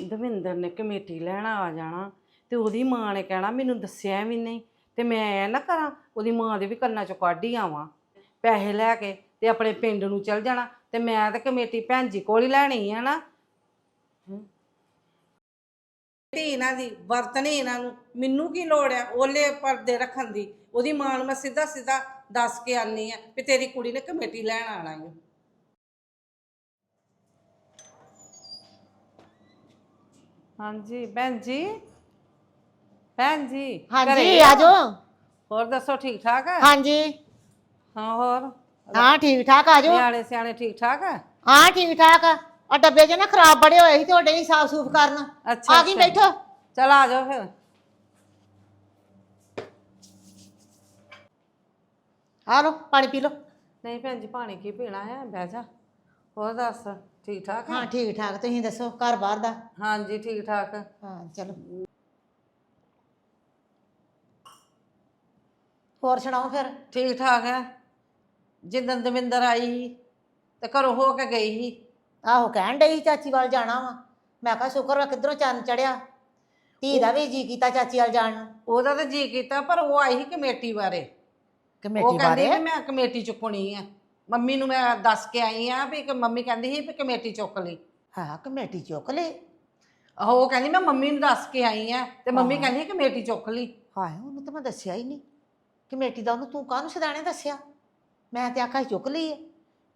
ਦਵਿੰਦਰ ਨੇ ਕਮੇਟੀ ਲੈਣ ਆ ਜਾਣਾ ਤੇ ਉਹਦੀ ਮਾਂ ਨੇ ਕਹਿਣਾ, ਮੈਨੂੰ ਦੱਸਿਆ ਵੀ ਨਹੀਂ ਤੇ ਮੈਂ ਐ ਨਾ ਕਰਾਂ, ਉਹਦੀ ਮਾਂ ਦੇ ਵੀ ਕੰਨਾਂ ਚੋਂ ਕੱਢ ਹੀ ਆਵਾਂ। ਪੈਸੇ ਲੈ ਕੇ ਤੇ ਆਪਣੇ ਪਿੰਡ ਨੂੰ ਚਲ ਜਾਣਾ ਤੇ ਮੈਂ ਤਾਂ ਕਮੇਟੀ ਭੈਣ ਜੀ ਕੋਲ ਹੀ ਲੈਣੀ ਆ ਨਾ। ਧੀ ਇਹਨਾਂ ਦੀ, ਵਰਤਣੀ ਇਹਨਾਂ ਨੂੰ। ਮੈਨੂੰ ਕੀ ਲੋੜ ਆ ਓਲੇ ਪਰਦੇ ਰੱਖਣ ਦੀ? ਉਹਦੀ ਮਾਂ ਨੂੰ ਮੈਂ ਸਿੱਧਾ ਸਿੱਧਾ ਦੱਸ ਕੇ ਆਨੀ ਆ ਵੀ ਤੇਰੀ ਕੁੜੀ ਨੇ ਕਮੇਟੀ ਲੈਣ ਆਣਾ ਈ ਹਾਂਜੀ ਭੈਣ ਜੀ। ਭੈਣ ਜੀ ਹਾਂਜੀ ਘਰੇ ਆਜੋ ਹੋਰ ਦੱਸੋ ਠੀਕ ਠਾਕ ਹੈ ਹਾਂਜੀ। ਹਾਂ ਹੋਰ? ਹਾਂ ਠੀਕ ਠਾਕ ਆਜੋ ਨਿਆਣੇ ਸਿਆਣੇ ਠੀਕ ਠਾਕ ਹੈ ਹਾਂ ਠੀਕ ਠਾਕ ਆ। ਡੱਬੇ ਜੇ ਨਾ ਖਰਾਬ ਬੜੇ ਹੋਏ ਸੀ ਤੁਹਾਡੇ ਹੀ ਸਾਫ਼ ਸੂਫ ਕਰਨ। ਅੱਛਾ ਆ ਗਈ ਅੱਛਾ। ਬੈਠੋ। ਚਲ ਆ ਜਾਓ ਫਿਰ। ਆ ਪਾਣੀ ਪੀ ਲੋ ਨਹੀਂ ਭੈਣ ਜੀ ਪਾਣੀ ਕੀ ਪੀਣਾ ਹੈ ਬਹਿ ਜਾ। ਹੋਰ ਦੱਸ? ਠੀਕ ਠਾਕ ਹੈ ਠੀਕ ਠਾਕ ਤੁਸੀਂ ਦੱਸੋ ਘਰ ਬਾਹਰ ਦਾ? ਹਾਂਜੀ ਠੀਕ ਠਾਕ ਹਾਂ ਚਲੋ। ਹੋਰ ਸੁਣਾਓ ਫਿਰ? ਠੀਕ ਠਾਕ ਹੈ ਜਿੱਦਣ ਦਵਿੰਦਰ ਆਈ ਸੀ ਤੇ ਘਰੋਂ ਹੋ ਕੇ ਗਈ ਸੀ। ਆਹੋ ਕਹਿਣ ਡਈ ਸੀ ਚਾਚੀ ਵੱਲ ਜਾਣਾ ਵਾ। ਮੈਂ ਕਿਹਾ ਸ਼ੁਕਰ ਵਾ ਕਿੱਧਰੋਂ ਚੰਨ ਚੜਿਆ? ਧੀ ਦਾ ਵੀ ਜੀ ਕੀਤਾ ਚਾਚੀ ਵੱਲ ਜਾਣ ਨੂੰ। ਉਹਦਾ ਤਾਂ ਜੀ ਕੀਤਾ ਪਰ ਉਹ ਆਈ ਸੀ ਕਮੇਟੀ ਬਾਰੇ। ਕਮੇਟੀ ਉਹ ਕਹਿੰਦੀ ਬਾਰੇ? ਮੈਂ ਕਮੇਟੀ ਚੁੱਕਣੀ ਆ। ਮੰਮੀ ਨੂੰ ਮੈਂ ਦੱਸ ਕੇ ਆਈ ਆ ਵੀ ਕਿ ਮੰਮੀ ਕਹਿੰਦੀ ਸੀ ਵੀ ਕਮੇਟੀ ਚੁੱਕ ਲਈ। ਹਾਂ ਕਮੇਟੀ ਚੁੱਕ ਲਈ। ਆਹੋ ਉਹ ਕਹਿੰਦੀ ਮੈਂ ਮੰਮੀ ਨੂੰ ਦੱਸ ਕੇ ਆਈ ਆ ਤੇ ਮੰਮੀ ਹਾਂ। ਕਹਿੰਦੀ ਕਮੇਟੀ ਚੁੱਕ ਲਈ। ਹਾਏ ਉਹਨੂੰ ਤਾਂ ਮੈਂ ਦੱਸਿਆ ਹੀ ਨਹੀਂ। ਕਮੇਟੀ ਦਾ ਉਹਨੂੰ ਤੂੰ ਕਾਹਨੂੰ ਸਦਾਣੇ ਦੱਸਿਆ? ਮੈਂ ਤੇ ਆਖਿਆ ਸੀ ਚੁੱਕ ਲਈ ਹੈ।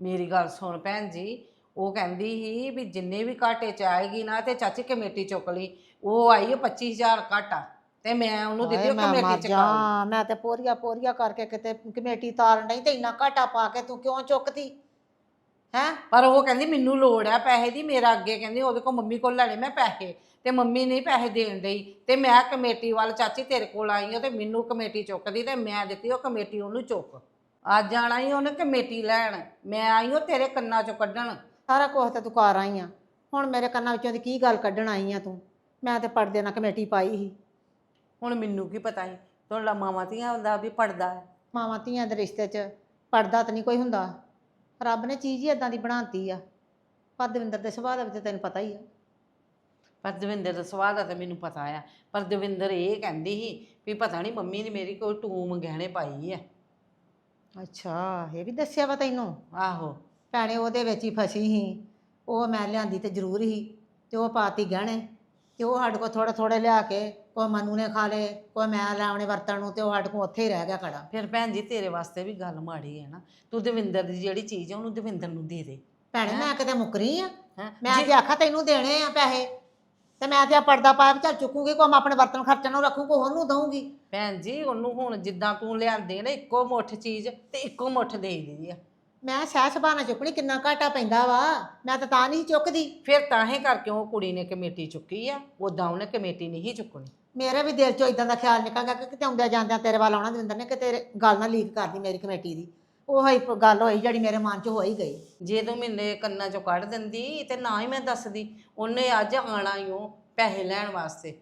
ਮੇਰੀ ਗੱਲ ਸੁਣ ਭੈਣ ਜੀ ਉਹ ਕਹਿੰਦੀ ਸੀ ਵੀ ਜਿੰਨੇ ਵੀ ਘਾਟੇ ਚ ਆਏਗੀ ਨਾ ਤੇ ਚਾਚੀ ਕਮੇਟੀ ਚੁੱਕ ਲਈ। ਉਹ ਆਈ 25000 ਘਾਟਾ। ਤੇ ਮੈਂ ਉਹਨੂੰ ਦਿੱਤੀ ਉਹ ਮੈਂ ਮਰ ਕਮੇਟੀ ਚ ਜਾ ਮੈਂ ਤੇ ਪੋਰੀਆ ਪੋਰੀਆ ਕਰਕੇ ਕਿਤੇ ਕਮੇਟੀ ਤਾਰਨ ਨਹੀਂ ਤੇ ਇੰਨਾ ਘਾਟਾ ਪਾ ਕੇ ਤੂੰ ਕਿਉਂ ਚੁੱਕਦੀ ਹੈ? ਪਰ ਉਹ ਕਹਿੰਦੀ ਮੈਨੂੰ ਲੋੜ ਆ ਪੈਸੇ ਦੀ ਮੇਰਾ ਅੱਗੇ ਕਹਿੰਦੀ ਉਹਦੇ ਕੋਲ ਮੰਮੀ ਕੋਲ ਲੈਣੇ ਮੈਂ ਪੈਸੇ ਤੇ ਮੰਮੀ ਨਹੀਂ ਪੈਸੇ ਦੇਣ ਡਈ ਤੇ ਮੈਂ ਕਮੇਟੀ ਵੱਲ ਚਾਚੀ ਤੇਰੇ ਕੋਲ ਆਈ ਹਾਂ ਤੇ ਮੈਨੂੰ ਕਮੇਟੀ ਚੁੱਕਦੀ ਤੇ ਮੈਂ ਦਿੱਤੀ ਉਹ ਕਮੇਟੀ ਉਹਨੂੰ ਚੁੱਕ। ਅੱਜ ਆਣਾ ਹੀ ਉਹਨੇ ਕਮੇਟੀ ਲੈਣ ਮੈਂ ਆਈ ਹਾਂ ਤੇਰੇ ਕੰਨਾਂ ਚੋਂ ਕੱਢਣ। ਸਾਰਾ ਕੁਝ ਤੇ ਤੂੰ ਕਰ ਆਈ ਆ। ਹੁਣ ਮੇਰੇ ਕੰਨਾਂ ਵਿੱਚੋਂ ਦੀ ਕੀ ਗੱਲ ਕੱਢਣ ਆਈ ਆ ਤੂੰ? ਮੈਂ ਤੇ ਪੜਦੇ ਨਾਲ ਕਮੇਟੀ ਪਾਈ ਸੀ। ਹੁਣ ਮੈਨੂੰ ਕੀ ਪਤਾ ਸੀ? ਤੁਹਾਡਾ ਮਾਵਾਂ ਧੀਆਂ ਹੁੰਦਾ ਵੀ ਪੜਦਾ ਹੈ। ਮਾਵਾਂ ਧੀਆਂ ਦੇ ਰਿਸ਼ਤੇ 'ਚ ਪੜਦਾ ਤਾਂ ਨਹੀਂ ਕੋਈ ਹੁੰਦਾ। ਰੱਬ ਨੇ ਚੀਜ਼ ਹੀ ਇਦਾਂ ਦੀ ਬਣਾਤੀ ਆ। ਪਰ ਦਵਿੰਦਰ ਦੇ ਸੁਭਾਅ ਦਾ ਵੀ ਤੇ ਤੈਨੂੰ ਪਤਾ ਹੀ ਆ। ਪਰ ਦਵਿੰਦਰ ਦਾ ਸਵਾਲ ਦਾ ਤਾਂ ਮੈਨੂੰ ਪਤਾ ਆ। ਪਰ ਦਵਿੰਦਰ ਇਹ ਕਹਿੰਦੀ ਸੀ ਵੀ ਪਤਾ ਨਹੀਂ ਮੰਮੀ ਨੇ ਮੇਰੀ ਕੋਈ ਟੂਮ ਗਹਿਣੇ ਪਾਈ ਹੈ ਅੱਛਾ ਇਹ ਵੀ ਦੱਸਿਆ ਵਾ ਤੈਨੂੰ? ਆਹੋ। ਭੈਣੇ ਉਹਦੇ ਵਿੱਚ ਹੀ ਫਸੀ ਸੀ। ਉਹ ਮੈਂ ਲਿਆਂਦੀ ਤੇ ਜ਼ਰੂਰ ਹੀ ਤੇ ਉਹ ਪਾਤੀ ਗਹਿਣੇ। ਤੇ ਉਹ ਸਾਡੇ ਕੋਲ ਥੋੜਾ ਥੋੜੇ ਲਿਆ ਕੇ ਕੋਈ ਮਨੂ ਨੇ ਖਾ ਲਏ ਕੋਈ ਮੈਂ ਲਾਉਣੇ ਵਰਤਣ ਨੂੰ ਤੇ ਉਹ ਸਾਡੇ ਕੋਲ ਉੱਥੇ ਹੀ ਰਹਿ ਗਿਆ ਕੜਾ ਫਿਰ ਭੈਣ ਜੀ ਤੇਰੇ ਵਾਸਤੇ ਵੀ ਗੱਲ ਮਾੜੀ ਹੈ ਨਾ। ਤੂੰ ਦਵਿੰਦਰ ਦੀ ਜਿਹੜੀ ਚੀਜ਼ ਹੈ ਉਹਨੂੰ ਦਵਿੰਦਰ ਨੂੰ ਦੇ ਦੇ। ਭੈਣੇ ਮੈਂ ਕਿਤੇ ਮੁਕਰੀ ਆ। ਹੈਂ? ਮੈਂ ਤੇ ਆਖਾ ਤੈਨੂੰ ਦੇਣੇ ਆ ਪੈਸੇ ਤੇ ਮੈਂ ਤੇ ਆ ਪਰਦਾ ਪਾਇਆ ਵੀ ਚੱਲ ਚੁੱਕੂਗੀ ਕੋਈ ਮੈਂ ਆਪਣੇ ਵਰਤਨ ਖਰਚਣ ਨੂੰ ਰੱਖੂ ਕੋਈ ਉਹਨੂੰ ਦਊਂਗੀ। ਭੈਣ ਜੀ ਉਹਨੂੰ ਹੁਣ ਜਿੱਦਾਂ ਤੂੰ ਲਿਆਂਦੇ ਨਾ ਇੱਕੋ ਮੁੱਠ ਚੀਜ਼ ਤੇ ਇੱਕੋ ਮੁੱਠ ਦੇ ਦੀ ਆ। ਮੈਂ ਸਹਿ ਸੁਭਾਣਾ ਚੁੱਕਣੀ ਕਿੰਨਾ ਘਾਟਾ ਪੈਂਦਾ ਵਾ। ਮੈਂ ਤਾਂ ਤਾਂ ਨਹੀਂ ਚੁੱਕਦੀ। ਫਿਰ ਤਾਂ ਹੀ ਕਰਕੇ ਉਹ ਕੁੜੀ ਨੇ ਕਮੇਟੀ ਚੁੱਕੀ ਆ। ਉਦਾਂ ਉਹਨੇ ਕਮੇਟੀ ਨਹੀਂ ਚੁੱਕਣੀ। ਮੇਰੇ ਵੀ ਦਿਲ ਚੋਂ ਇਦਾਂ ਦਾ ਖਿਆਲ ਨਿਕਲ ਗਿਆ ਕਿ ਕਿਤੇ ਆਉਂਦਿਆਂ ਜਾਂਦਿਆਂ ਤੇਰੇ ਵੱਲ ਆਉਣਾ ਦਵਿੰਦਰ ਨੇ ਕਿ ਤੇਰੇ ਗੱਲ ਨਾ ਲੀਕ ਕਰਦੀ ਮੇਰੀ ਕਮੇਟੀ ਦੀ। ਉਹ ਹੀ ਪ- ਗੱਲ ਹੋਈ ਜਿਹੜੀ ਮੇਰੇ ਮਨ 'ਚ ਹੋ ਹੀ ਗਈ। ਜੇ ਤੂੰ ਮੈਨੇ ਕੰਨਾਂ ਚੋਂ ਕੱਢ ਦਿੰਦੀ ਤੇ ਨਾ ਹੀ ਮੈਂ ਦੱਸਦੀ। ਉਹਨੇ ਅੱਜ ਆਣਾ ਹੀ ਉਹ ਪੈਸੇ ਲੈਣ ਵਾਸਤੇ।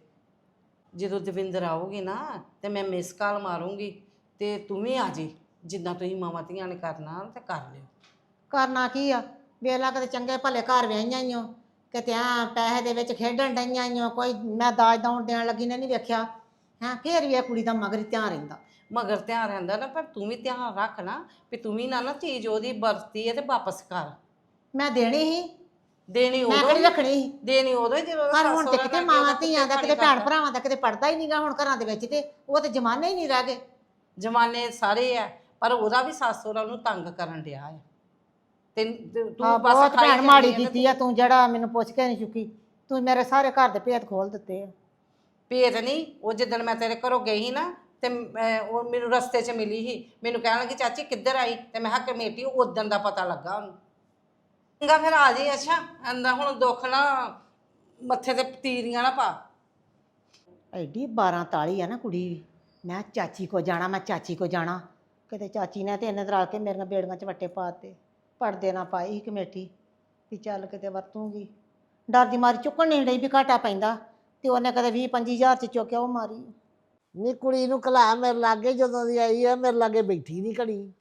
ਜਦੋਂ ਦਵਿੰਦਰ ਆਊਗੀ ਨਾ ਤੇ ਮੈਂ ਮਿਸ ਕਾਲ ਮਾਰੂੰਗੀ ਤੇ ਤੂੰ ਵੀ ਆ ਜੀ। ਜਿੱਦਾਂ ਤੁਸੀਂ ਮਾਵਾਂ ਧੀਆਂ ਨੇ ਕਰਨਾ ਤੇ ਕਰ ਲਿਓ। ਕਰਨਾ ਕੀ ਆ? ਵੇਲਾ ਕਦੇ ਚੰਗੇ ਭਲੇ ਘਰ ਵਿਆਹੀਆਂ ਈਓ ਕਿਤੇ ਆ ਪੈਸੇ ਦੇ ਵਿੱਚ ਖੇਡਣ ਡਈਆਂ ਈਓ ਕੋਈ ਮੈਂ ਦਾਜ ਦੌਣ ਦੇਣ ਲੱਗੀ ਨੇ ਨਹੀਂ ਵੇਖਿਆ। ਹਾਂ ਫੇਰ ਵੀ ਇਹ ਕੁੜੀ ਦਾ ਮਗਰ ਹੀ ਧਿਆਨ ਰਹਿੰਦਾ। ਮਗਰ ਧਿਆਨ ਰਹਿੰਦਾ ਨਾ ਪਰ ਤੂੰ ਵੀ ਧਿਆਨ ਰੱਖ ਨਾ ਵੀ ਤੂੰ ਵੀ ਨਾ ਨਾ ਚੀਜ਼ ਉਹਦੀ ਵਰਤੀ ਹੈ ਤੇ ਵਾਪਸ ਕਰ। ਮੈਂ ਦੇਣੀ ਸੀ। ਦੇਣੀ ਮੈਂ ਉਦੋਂ ਕਿਹੜੀ ਰੱਖਣੀ ਸੀ? ਦੇਣੀ ਉਦੋਂ ਹੀ ਜਦੋਂ ਪਰ ਹੁਣ ਤੇ ਕਿਤੇ ਕਰਕੇ ਮਾਵਾਂ ਉਹਦਾ ਧੀਆਂ ਦਾ ਕੁੱਤੇ ਕਿਤੇ ਭੈਣ ਭਰਾਵਾਂ ਦਾ ਕਿਤੇ ਪੜਦਾ ਹੀ ਨਹੀਂਗਾ ਹੁਣ ਘਰਾਂ ਦੇ ਵਿੱਚ ਤੇ ਉਹ ਤੇ ਜ਼ਮਾਨੇ ਹੀ ਨਹੀਂ ਰਹਿ ਗਏ। ਜਮਾਨੇ ਸਾਰੇ ਆ। ਪਰ ਉਹਦਾ ਵੀ ਸੱਸ ਸਹੁਰਾ ਉਹਨੂੰ ਤੰਗ ਕਰਨ ਡਿਆ ਆ। ਤੇ ਤੇ ਹਾਂ ਬਸ ਬਹੁਤ ਖਾਈ ਭੈਣ ਜਾਂਦੀ ਮਾੜੀ ਆ ਤੇ ਕੀਤੀ ਆ ਤੂੰ ਜਿਹੜਾ ਮੈਨੂੰ ਪੁੱਛ ਕੇ ਨਹੀਂ ਚੁੱਕੀ ਤੂੰ ਮੇਰੇ ਸਾਰੇ ਘਰ ਦੇ ਭੇਤ ਖੋਲ ਦਿੱਤੇ ਆ। ਨਹੀਂ ਉਹ ਜਿੱਦਣ ਮੈਂ ਤੇਰੇ ਘਰੋਂ ਗਈ ਸੀ ਨਾ ਤੇ ਮੈਂ- ਉਹ ਮੈਨੂੰ ਰਸਤੇ 'ਚ ਮਿਲੀ ਸੀ ਮੈਨੂੰ ਕਹਿਣ ਲੱਗੀ ਚਾਚੀ ਕਿੱਧਰ ਆਈ? ਤੇ ਮੈਂ ਕਿਹਾ ਕਮੇਟੀ ਉਦੋਂ ਦਾ ਪਤਾ ਲੱਗਾ ਉਹਨੂੰ। ਚੰਗਾ ਫਿਰ ਆ ਜੀ ਅੱਛਾ ਅੰਦਾ ਹੁਣ ਦੁੱਖ ਨਾ ਮੱਥੇ ਤੇ ਤੀਰੀਆਂ ਨਾ ਪਾ। ਐਡੀ 12 ਤਾਲੀ ਆ ਨਾ ਕੁੜੀ ਵੀ ਮੈਂ ਚਾਚੀ ਕੋ ਜਾਣਾ ਮੈਂ ਚਾਚੀ ਕੋ ਜਾਣਾ। ਕਿਤੇ ਚਾਚੀ ਨੇ ਤੇ ਇਹਨੇ ਰਲ ਕੇ ਮੇਰੀਆਂ ਬੇੜੀਆਂ 'ਚ ਵੱਟੇ ਪਾਤੇ ਪੜਦੇ ਨਾ ਪਾਈ ਸੀ ਕਮੇਟੀ ਵੀ ਚੱਲ ਕਿਤੇ ਵਰਤੂਗੀ। ਡਰ ਦੀ ਮਾਰੀ ਚੁੱਕਣ ਨਹੀਂ ਡਈ ਵੀ ਘਾਟਾ ਪੈਂਦਾ ਤੇ ਉਹਨੇ ਕਦੇ 20 25000 ਚ ਚੁੱਕਿਆ ਉਹ ਮਾਰੀ। ਨੀ ਕੁੜੀ ਨੂੰ ਕਲਾ ਮੇਰੇ ਲਾਗੇ ਜਦੋਂ ਦੀ ਆਈ ਆ ਮੇਰੇ ਲਾਗੇ ਬੈਠੀ ਨਹੀਂ ਘੜੀ।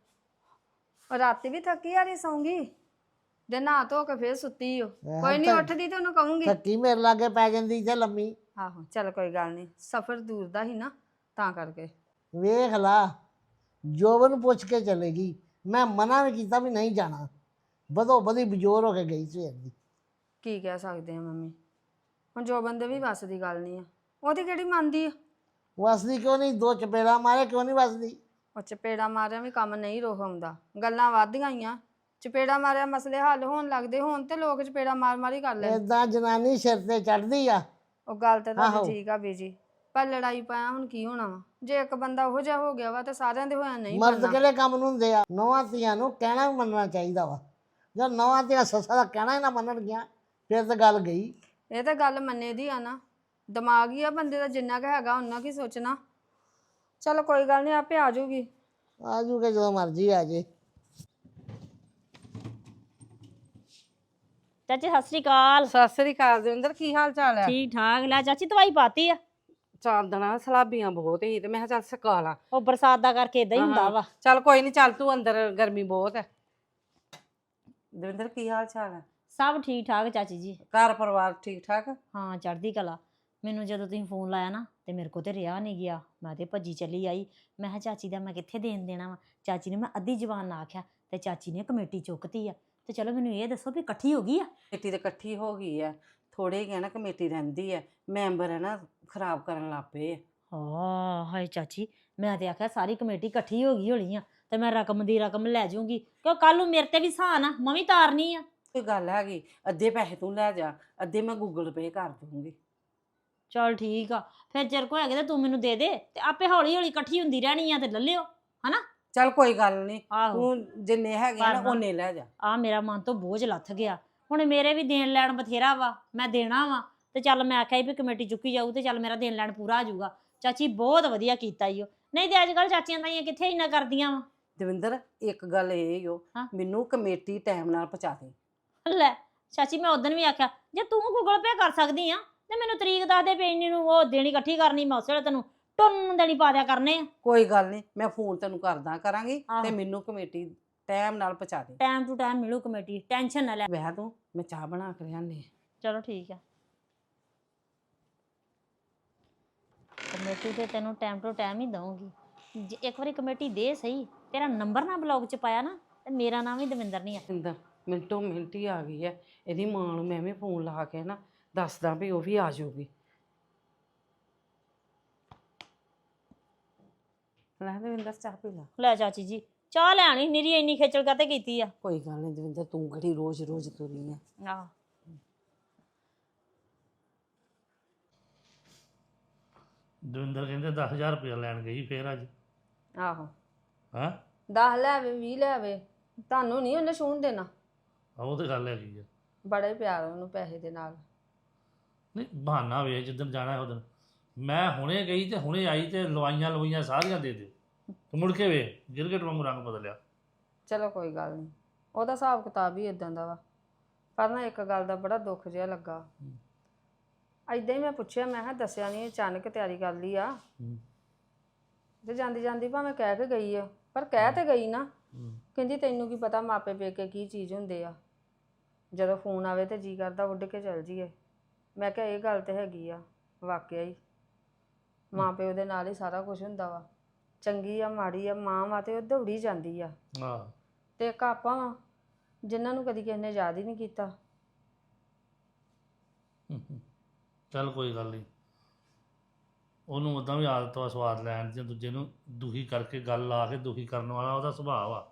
ਰਾਤੀ ਵੀ ਥੱਕੀ ਆ ਰਹੀ ਸੌਂਗੀ ਦੇ ਨਹਾ ਧੋ ਕੇ ਫੇਰ ਸੁੱਤੀ ਓ। ਕੋਈ ਨਹੀਂ ਤਾਂ- ਉੱਠਦੀ ਤੇ ਉਹਨੂੰ ਕਹੂੰਗੀ। ਥੱਕੀ ਮੇਰੇ ਲਾਗੇ ਪੈ ਜਾਂਦੀ ਤੇ ਲੰਮੀ। ਆਹੋ ਚੱਲ ਕੋਈ ਗੱਲ ਨਹੀਂ ਸਫ਼ਰ ਦੂਰ ਦਾ ਹੀ ਨਾ ਤਾਂ ਕਰਕੇ। ਵੇਖ ਲਾ। ਜੋਬਨ ਪੁੱਛ ਕੇ ਚਲੇਗੀ ਮੈਂ ਮਨਾ ਵੀ ਕੀਤਾ ਵੀ ਨਹੀਂ ਜਾਣਾ। ਬਦੋ ਬਦੀ ਬਜੋਰ ਹੋ ਕੇ ਗਈ ਸਵੇਰ ਦੀ। ਕੀ ਕਹਿ ਸਕਦੇ ਆ ਮੰਮੀ? ਹੁਣ ਜੋ ਬੰਦੇ ਵੀ ਵੱਸ ਦੀ ਗੱਲ ਨਹੀਂ ਆ। ਉਹਦੀ ਕਿਹੜੀ ਮੰਨਦੀ ਆ? ਵਸਦੀ ਕਿਉਂ ਨਹੀਂ? ਦੋ ਚਪੇੜਾ ਮਾਰੇ ਕਿਉਂ ਨਹੀਂ ਵਸਦੀ? ਉਹ ਚਪੇੜਾ ਮਾਰਿਆ ਵੀ ਕੰਮ ਨਹੀਂ ਰੋਹ ਆਉਂਦਾ। ਗੱਲਾਂ ਵੱਧਦੀਆਂ ਹੀ ਆ। ਚਪੇੜਾ ਮਾਰਿਆ ਮਸਲੇ ਹੱਲ ਹੋਣ ਲੱਗਦੇ। ਹੋਣ ਤੇ ਲੋਕ ਚਪੇੜਾ ਮਾਰ ਮਾਰ ਕਰ ਲੈਣ ਏਦਾਂ ਜਨਾਨੀ ਸਿਰ ਤੇ ਚੜਦੀ ਆ। ਉਹ ਗੱਲ ਤੇ ਆਹੋ। ਠੀਕ ਆ ਬੀਜੀ। ਪਰ ਲੜਾਈ ਪਾਇਆ ਹੁਣ ਕੀ ਹੋਣਾ ਵਾ? ਜੇ ਇੱਕ ਬੰਦਾ ਉਹੋ ਜਿਹਾ ਹੋ ਗਿਆ ਵਾ ਤੇ ਸਾਰਿਆਂ ਦੇ ਹੋਇਆ ਨਹੀਂ ਮਰਦ ਬਣਨਾ। ਕਿਹੜੇ ਕੰਮ ਨੂੰ ਹੁੰਦੇ ਆ? ਨੌਵਾਂ ਧੀਆਂ ਨੂੰ ਕਹਿਣਾ ਵੀ ਮੰਨਣਾ ਚਾਹੀਦਾ ਵਾ। ਜਦ ਨੌਵਾਂ ਧੀਆਂ ਸੱਸਾਂ ਦਾ ਕਹਿਣਾ ਹੀ ਨਾ ਮੰਨਣਗੀਆਂ ਫਿਰ ਤਾਂ ਗੱਲ ਗਈ। ਇਹ ਤਾਂ ਗੱਲ ਮੰਨੇ ਦੀ ਆ ਨਾ। ਦਿਮਾਗ ਹੀ ਆ ਬੰਦੇ ਦਾ ਜਿੰਨਾ ਕੁ ਹੈਗਾ ਉਹਨਾਂ ਕੀ ਸੋਚਣਾ। ਚਲੋ ਕੋਈ ਗੱਲ ਨਹੀਂ ਆਪੇ ਆ ਜਾਊਗੀ ਆ ਜੂਗੇ ਜਦੋਂ ਮਰਜ਼ੀ ਆ ਜੇ। ਚਾਚੀ ਸਤਿ ਸ੍ਰੀ ਅਕਾਲ। ਸਤਿ ਸ੍ਰੀ ਅਕਾਲ ਦਵਿੰਦਰ ਕੀ ਹਾਲ ਚਾਲ ਹੈ ਠੀਕ ਠਾਕ। ਲੈ ਚਾਚੀ ਦਵਾਈ ਪਾਤੀ ਆ। ਚਾਂਦਣਾ ਸਲਾਬੀਆਂ ਬਹੁਤ ਹੀ ਤੇ ਮੈਂ ਕਿਹਾ ਚੱਲ ਸਕਾ ਲਾਂ। ਉਹ ਬਰਸਾਤ ਦਾ ਕਰਕੇ ਇਦਾਂ ਹੀ ਹੁੰਦਾ। ਵਾ। ਚੱਲ ਕੋਈ ਨਹੀਂ ਚੱਲ ਤੂੰ ਅੰਦਰ ਗਰਮੀ ਬਹੁਤ ਹੈ ਦਵਿੰਦਰ ਕੀ ਹਾਲ ਚਾਲ ਹੈ ਸਭ ਠੀਕ ਠਾਕ ਚਾਚੀ ਜੀ। ਘਰ ਪਰਿਵਾਰ ਠੀਕ ਠਾਕ? ਹਾਂ ਚੜ੍ਹਦੀ ਕਲਾ। ਮੈਨੂੰ ਜਦੋਂ ਤੁਸੀਂ ਫੋਨ ਲਾਇਆ ਨਾ ਤੇ ਮੇਰੇ ਕੋ ਤੇ ਰਿਹਾ ਨਹੀਂ ਗਿਆ। ਮੈਂ ਤੇ ਭੱਜੀ ਚੱਲੀ ਆਈ। ਮੈਂ ਕਿਹਾ ਚਾਚੀ ਦਾ ਮੈਂ ਕਿੱਥੇ ਦੇਣ ਦੇਣਾ ਵਾ? ਚਾਚੀ ਨੇ ਮੈਂ ਅੱਧੀ ਜ਼ਬਾਨ ਨਾ ਆਖਿਆ ਤੇ ਚਾਚੀ ਨੇ ਕਮੇਟੀ ਚੁੱਕਤੀ ਆ। ਤੇ ਚਲੋ ਮੈਨੂੰ ਇਹ ਦੱਸੋ ਵੀ ਇਕੱਠੀ ਹੋ ਗਈ ਆ? ਕਮੇਟੀ ਤੇ ਇਕੱਠੀ ਹੋ ਗਈ ਹੈ ਥੋੜੇ ਹੀ ਹੈ ਨਾ ਕਮੇਟੀ ਰਹਿੰਦੀ ਹੈ ਮੈਂਬਰ ਹੈ ਨਾ ਖਰਾਬ ਕਰਨ ਲੱਗ ਪਏ ਆ। ਹਾਂ ਹਾਏ ਚਾਚੀ ਮੈਂ ਤੇ ਆਖਿਆ ਸਾਰੀ ਕਮੇਟੀ ਇਕੱਠੀ ਹੋ ਗਈ ਹੋਣੀ ਆ ਤੇ ਮੈਂ ਰਕਮ ਦੀ ਰਕਮ ਲੈ ਜਾਊਂਗੀ ਕਿਉਂ ਕੱਲ ਨੂੰ ਮੇਰੇ ਤੇ ਵੀ ਸਾਨ ਆ ਮੈਂ ਵੀ ਤਾਰਨੀ ਆ। ਕੋਈ ਗੱਲ ਹੈਗੀ ਅੱਧੇ ਪੈਸੇ ਤੂੰ ਲੈ ਜਾ ਅੱਧੇ ਮੈਂ ਗੂਗਲ ਪੇ ਕਰ ਦੂੰਗੀ ਚਲ ਠੀਕ ਆ ਫਿਰ ਚਿਰ ਕੋ ਹੈਗੇ ਤੇ ਤੂੰ ਮੈਨੂੰ ਦੇ ਦੇ ਤੇ ਆਪੇ ਹੌਲੀ ਹੌਲੀ ਇਕੱਠੀ ਹੁੰਦੀ ਰਹਿਣੀ ਆ ਤੇ ਲੈ ਲਿਓ ਚੱਲ ਕੋਈ ਗੱਲ ਨਹੀਂ ਆਹੋ। ਤੂੰ ਜਿੰਨੇ ਹੈਗੇ ਆ ਪਰ ਨਾ ਨਾ- ਉਹਨੇ ਲੈ ਜਾ। ਆ ਮੇਰਾ ਮਨ ਤੋਂ ਬੋਝ ਲੱਥ ਗਿਆ ਹੁਣ ਮੇਰੇ ਵੀ ਦੇਣ ਲੈਣ ਬਥੇਰਾ ਵਾ ਮੈਂ ਦੇਣਾ ਵਾ ਤੇ ਚੱਲ ਮੈਂ ਆਖਿਆ ਵੀ ਕਮੇਟੀ ਚੁੱਕੀ ਜਾਊ ਤੇ ਚੱਲ ਮੇਰਾ ਦੇਣ ਲੈਣ ਪੂਰਾ ਆ ਜਾਊਗਾ। ਚਾਚੀ ਬਹੁਤ ਵਧੀਆ ਕੀਤਾ ਈ ਨਹੀਂ ਤੇ ਅੱਜ ਕੱਲ ਚਾਚੀਆਂ ਤਾਈਆਂ ਕਿੱਥੇ ਇੰਨਾ ਕਰਦੀਆਂ ਵਾ? ਦਵਿੰਦਰ ਇੱਕ ਗੱਲ ਇਹ ਓ ਹਾਂ। ਮੈਨੂੰ ਕਮੇਟੀ ਟਾਈਮ ਨਾਲ ਪਹੁੰਚਾ ਦੇ। ਲੈ ਚਾਚੀ ਮੈਂ ਉਦੋਂ ਵੀ ਆਖਿਆ ਜੇ ਤੂੰ ਗੂਗਲ ਪੇ ਕਰ ਸਕਦੀ ਆ ਤੇ ਮੈਨੂੰ ਤਰੀਕ ਦੱਸ ਦੇ ਪਈ ਨੂੰ ਉਹ ਦੇਣੀ ਇਕੱਠੀ ਕਰਨੀ ਮੈਂ ਉਸੇ ਵੇਲੇ ਤੈਨੂੰ ਟੁੰਨ ਦੇਣੀ ਪਾ ਦਿਆ ਕਰਨੇ ਆ। ਕੋਈ ਗੱਲ ਨਹੀਂ ਮੈਂ ਫੋਨ ਤੈਨੂੰ ਕਰਦਾ ਕਰਾਂਗੀ ਤੇ। ਮੈਨੂੰ ਕਮੇਟੀ ਟਾਈਮ ਨਾਲ ਪਹੁੰਚਾ ਦੇ। ਟਾਈਮ ਟੂ ਟਾਈਮ ਮਿਲੂ ਕਮੇਟੀ ਟੈਨਸ਼ਨ ਨਾ ਲੈ। ਵਹਿ ਤੂੰ ਮੈਂ ਚਾਹ ਬਣਾ ਕੇ ਲਿਆਨੀ ਚਲੋ ਠੀਕ ਆ। ਕਮੇਟੀ ਤੇ ਤੈਨੂੰ ਟਾਈਮ ਟੂ ਟਾਈਮ ਹੀ ਦਊਂਗੀ। ਜੇ ਇੱਕ ਵਾਰੀ ਕਮੇਟੀ ਦੇ ਸਹੀ ਤੇਰਾ ਨੰਬਰ ਨਾ ਬਲੌਗ 'ਚ ਪਾਇਆ ਨਾ ਤੇ ਮੇਰਾ ਨਾਮ ਵੀ ਦਵਿੰਦਰ ਨਹੀਂ ਆ। ਇੰਦਰ ਮਿੰਟੋ ਮਿੰਟ ਹੀ ਆ ਗਈ ਹੈ ਇਹਦੀ ਮਾਂ ਨੂੰ ਮੈਂ ਵੀ ਫੋਨ ਲਾ ਕੇ ਨਾ ਦੱਸਦਾ ਵੀ ਉਹ ਵੀ ਆ ਜਾਊਗੀ। ਲੈ ਦਵਿੰਦਰ ਚਾਹ ਪੀ ਲਾ। ਲੈ ਚਾਚੀ ਜੀ। ਚਾਹ ਲੈਣੀ ਨਿਰੀ ਇੰਨੀ ਖੇਚਲ ਕਾਤੇ ਕੀਤੀ ਆ? ਕੋਈ ਗੱਲ ਨਹੀਂ ਦਵਿੰਦਰ ਤੂੰ ਕਿਹੜੀ ਰੋਜ਼ ਰੋਜ਼ ਤੁਰੀ ਆ। ਆਹ। ਦਵਿੰਦਰ ਕਹਿੰਦੇ 10000 ਰੁਪਏ ਲੈਣ ਗਈ ਫੇਰ ਅੱਜ। ਆਹੋ। ਹਾਂ? 10 ਲੈਵੇ 20 ਲੈਵੇ ਤੁਹਾਨੂੰ ਨਹੀਂ ਉਹਨੇ ਛੂਣ ਦੇਣਾ। ਉਹ ਤੇ ਗੱਲ ਹੈਗੀ ਆ। ਬੜਾ ਹੀ ਪਿਆਰ ਉਹਨੂੰ ਪੈਸੇ ਦੇ ਨਾਲ। ਨਹੀਂ ਬਹਾਨਾ ਵੇ ਜਿੱਦਣ ਜਾਣਾ ਉਦੋਂ ਮੈਂ ਹੁਣੇ ਗਈ ਤੇ ਹੁਣੇ ਆਈ ਤੇ ਲਵਾਈਆਂ ਲਵਾਈਆਂ ਸਾਰੀਆਂ ਦੇ ਦਿਓ। ਤੂੰ ਮੁੜ ਕੇ ਵੇ ਗਿਰਗਟ ਵਾਂਗੂ ਰੰਗ ਬਦਲਿਆ। ਚਲੋ ਕੋਈ ਗੱਲ ਨਹੀਂ ਉਹਦਾ ਹਿਸਾਬ ਕਿਤਾਬ ਹੀ ਇਦਾਂ ਦਾ ਵਾ। ਪਰ ਨਾ ਇੱਕ ਗੱਲ ਦਾ ਬੜਾ ਦੁੱਖ ਜਿਹਾ ਲੱਗਾ। ਐਦਾਂ ਹੀ ਮੈਂ ਪੁੱਛਿਆ ਮੈਂ ਕਿਹਾ ਦੱਸਿਆ ਨਹੀਂ ਅਚਾਨਕ ਤਿਆਰੀ ਕਰ ਲਈ ਆ। ਤੇ ਜਾਂਦੀ ਜਾਂਦੀ ਭਾਵੇਂ ਕਹਿ ਕੇ ਗਈ ਆ ਪਰ ਕਹਿ ਤੇ ਗਈ ਨਾ। ਕਹਿੰਦੀ ਤੈਨੂੰ ਕੀ ਪਤਾ ਮਾਪੇ ਪੇਕੇ ਕੀ ਚੀਜ਼ ਹੁੰਦੇ ਆ। ਜਦੋਂ ਫੋਨ ਆਵੇ ਤੇ ਜੀ ਕਰਦਾ ਉੱਡ ਕੇ ਚਲ ਜੀਏ। ਮੈਂ ਕਿਹਾ ਇਹ ਗੱਲ ਤੇ ਹੈਗੀ ਆ ਵਾਕਿਆ ਹੀ। ਮਾਂ ਪਿਓ ਦੇ ਨਾਲ ਹੀ ਸਾਰਾ ਕੁਝ ਹੁੰਦਾ ਵਾ। ਚੰਗੀ ਆ ਮਾੜੀ ਆ ਮਾਂ ਵਾ ਤੇ ਉਹ ਦੌੜੀ ਜਾਂਦੀ ਆ। ਹਾਂ। ਤੇ ਇੱਕ ਆਪਾਂ ਵਾਂ, ਜਿਨ੍ਹਾਂ ਨੂੰ ਕਦੀ ਕਿਸੇ ਨੇ ਯਾਦ ਹੀ ਨਹੀਂ ਕੀਤਾ। ਚੱਲ ਕੋਈ ਗੱਲ ਨਹੀਂ। ਉਹਨੂੰ ਉਦਾਂ ਵੀ ਆਦਤ ਵਾ ਸਵਾਦ ਲੈਣ ਦੀ ਦੂਜੇ ਨੂੰ ਦੁਖੀ ਕਰਕੇ ਗੱਲ ਲਾ ਕੇ ਦੁਖੀ ਕਰਨ ਵਾਲਾ ਉਹਦਾ ਸੁਭਾਅ ਆ।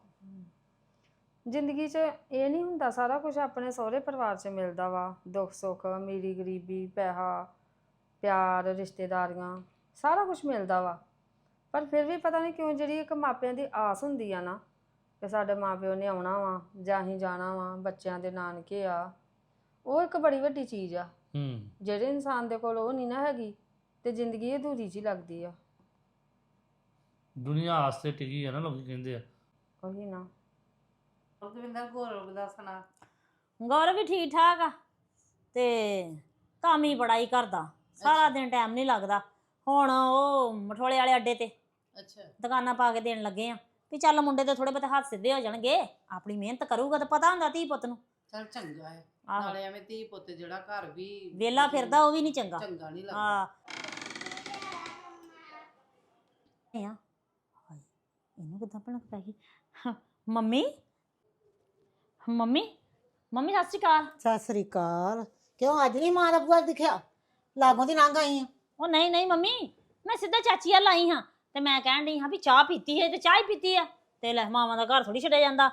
ਜ਼ਿੰਦਗੀ 'ਚ ਇਹ ਨਹੀਂ ਹੁੰਦਾ ਸਾਰਾ ਕੁਝ ਆਪਣੇ ਸਹੁਰੇ ਪਰਿਵਾਰ 'ਚ ਮਿਲਦਾ ਵਾ। ਦੁੱਖ ਸੁੱਖ ਅਮੀਰੀ ਗਰੀਬੀ ਪੈਸਾ ਪਿਆਰ ਰਿਸ਼ਤੇਦਾਰੀਆਂ ਸਾਰਾ ਕੁਝ ਮਿਲਦਾ ਵਾ। ਪਰ ਫਿਰ ਵੀ ਪਤਾ ਨਹੀਂ ਕਿਉਂ ਜਿਹੜੀ ਇੱਕ ਮਾਪਿਆਂ ਦੀ ਆਸ ਹੁੰਦੀ ਆ ਨਾ ਕਿ ਸਾਡੇ ਮਾਪਿਓ ਨੇ ਆਉਣਾ ਵਾ ਜਾਂ ਹੀ ਜਾਣਾ ਵਾ ਬੱਚਿਆਂ ਦੇ ਨਾਨਕੇ ਆ ਉਹ ਇੱਕ ਬੜੀ ਵੱਡੀ ਚੀਜ਼ ਆ। ਹੂੰ। ਜਿਹੜੇ ਇਨਸਾਨ ਦੇ ਕੋਲ ਉਹ ਨਹੀਂ ਨਾ ਹੈਗੀ ਤੇ ਜ਼ਿੰਦਗੀ ਅਧੂਰੀ ਜਿਹੀ ਲੱਗਦੀ ਆ। ਦੁਨੀਆ ਆਸਤੇ ਟਿਕੀ ਆ ਨਾ ਲੋਕੀ ਕਹਿੰਦੇ ਆ। ਉਹੀ ਨਾ। ਦਵਿੰਦਰ ਗੌਰਵ ਦਾ ਸੁਣਾ। ਗੌਰਵ ਵੀ ਠੀਕ ਠਾਕ ਆ ਤੇ ਕੰਮ ਹੀ ਬੜਾ ਹੀ ਕਰਦਾ। ਸਾਰਾ ਦਿਨ ਟਾਈਮ ਨਹੀਂ ਲੱਗਦਾ। ਹੁਣ ਉਹ ਮਠੋਲੇ ਵਾਲੇ ਅੱਡੇ ਤੇ ਅੱਛਾ। ਦੁਕਾਨਾਂ ਪਾ ਕੇ ਦੇਣ ਲੱਗੇ ਆ ਵੀ ਚੱਲ ਮੁੰਡੇ ਤੇ ਥੋੜੇ ਬਹੁਤੇ ਹੱਥ ਸਿੱਧੇ ਹੋ ਜਾਣਗੇ ਆਪਣੀ ਮਿਹਨਤ ਕਰੂਗਾ ਤਾਂ ਪਤਾ ਹੁੰਦਾ ਧੀ ਪੁੱਤ ਨੂੰ। ਚਲ ਚੰਗਾ ਹੈ। ਆਹੋ। ਨਾਲੇ ਐਵੇਂ ਧੀ ਪੁੱਤ ਜਿਹੜਾ ਘਰ ਵੀ ਵੇਲਾ ਫਿਰਦਾ ਉਹ ਵੀ ਨਹੀਂ ਚੰਗਾ। ਚੰਗਾ ਨਹੀਂ ਲੱਗਦਾ। ਹਾਂ। ਆ। ਹਾਏ ਇਹਨੂੰ ਕਿਦਾਂ ਭਣਕ ਪੈ ਗਈ? ਹਾਂ, ਮੰਮੀ? ਮੰਮੀ? ਮੰਮੀ ਸਤਿ ਸ਼੍ਰੀ ਅਕਾਲ। ਸਤਿ ਸ੍ਰੀ ਅਕਾਲ। ਕਿਉਂ ਅੱਜ ਨਹੀਂ ਮਾਂ ਦਾ ਬੁਆ ਦਿਖਿਆ? ਲਾਗੋਂ ਦੀ ਲੰਘ ਆਈ ਆ। ਉਹ ਨਹੀਂ ਨਹੀਂ ਮੰਮੀ ਮੈਂ ਸਿੱਧਾ ਚਾਚੀ ਵੱਲ ਆਈ ਹਾਂ। ਤੇ ਮੈਂ ਕਹਿਣ ਡਈ ਹਾਂ ਵੀ ਚਾਹ ਪੀਤੀ ਹੈ ਤੇ ਚਾਹ ਹੀ ਪੀਤੀ ਆ। ਤੇ ਲੈ ਮਾਵਾਂ ਦਾ ਘਰ ਥੋੜੀ ਛੱਡਿਆ ਜਾਂਦਾ।